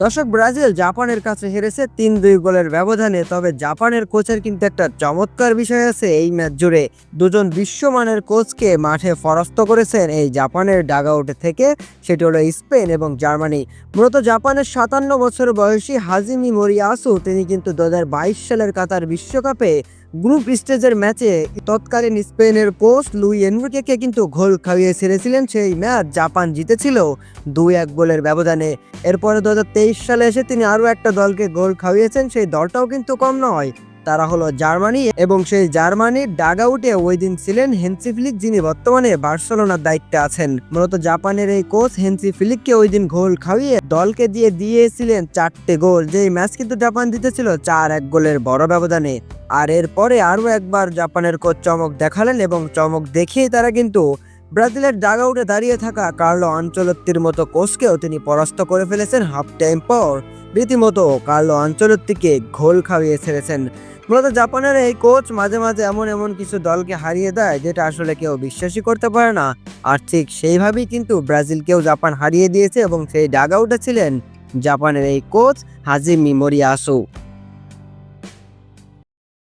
দর্শক, ব্রাজিল জাপানের কাছে হেরেছে তিন দুই গোলের ব্যবধানে, তবে জাপানের কোচের কিন্তু একটা চমৎকার বিষয় আছে এই ম্যাচ জুড়ে। দুজন বিশ্বমানের কোচকে মাঠে পরাস্ত করেছেন এই জাপানের ডাগআউটে থেকে, সেটি হলো স্পেন এবং জার্মানি। মূলত জাপানের সাতান্ন বছর বয়সী হাজিমি মরিয়াসু, তিনি কিন্তু দু হাজার বাইশ সালের কাতার বিশ্বকাপে গ্রুপ স্টেজের ম্যাচে তৎকালীন স্পেনের কোচ লুই এনরিকেকে কিন্তু ঘোল খাইয়ে ছেড়েছিলেন, সেই ম্যাচ জাপান জিতেছিল দুই এক গোলের ব্যবধানে। এরপরে দু হাজার তেইশ সালে এসে তিনি আরও একটা দলকে গোল খাইয়েছেন, সেই দলটাও কিন্তু কম নয়। তারা হলো জার্মানি এবং সেই জার্মানির ডাগআউটে ওই দিন ছিলেন হেন্সি ফিলিক, যিনি বর্তমানে বার্সেলোনার দায়িত্বে আছেন। মূলত জাপানের এই কোচ হেন্সি ফিলিককে ওই দিন গোল খাইয়ে দলকে দিয়ে দিয়েছিলেন চারটে গোল, যেই ম্যাচ কিন্তু জাপান জিতেছিল চার এক গোলের বড় ব্যবধানে। আর এরপরে আরও একবার জাপানের কোচ চমক দেখালেন এবং চমক দেখিয়ে তারা কিন্তু ব্রাজিলের ডাগআউটে দাঁড়িয়ে থাকা কার্লো আঞ্চলত্তির মতো কোচকেও তিনি পরাস্ত করে ফেলেছেন হাফ টাইম পর। রীতিমতো কার্লো আঞ্চলত্তিকে ঘোল খাইয়ে ছেড়েছেন। মূলত জাপানের এই কোচ মাঝে মাঝে এমন এমন কিছু দলকে হারিয়ে দেয় যেটা আসলে কেউ বিশ্বাসই করতে পারে না। আর ঠিক সেইভাবেই কিন্তু ব্রাজিলকেও জাপান হারিয়ে দিয়েছে এবং সেই ডাগআউটে ছিলেন জাপানের এই কোচ হাজিমি মরিয়াসু।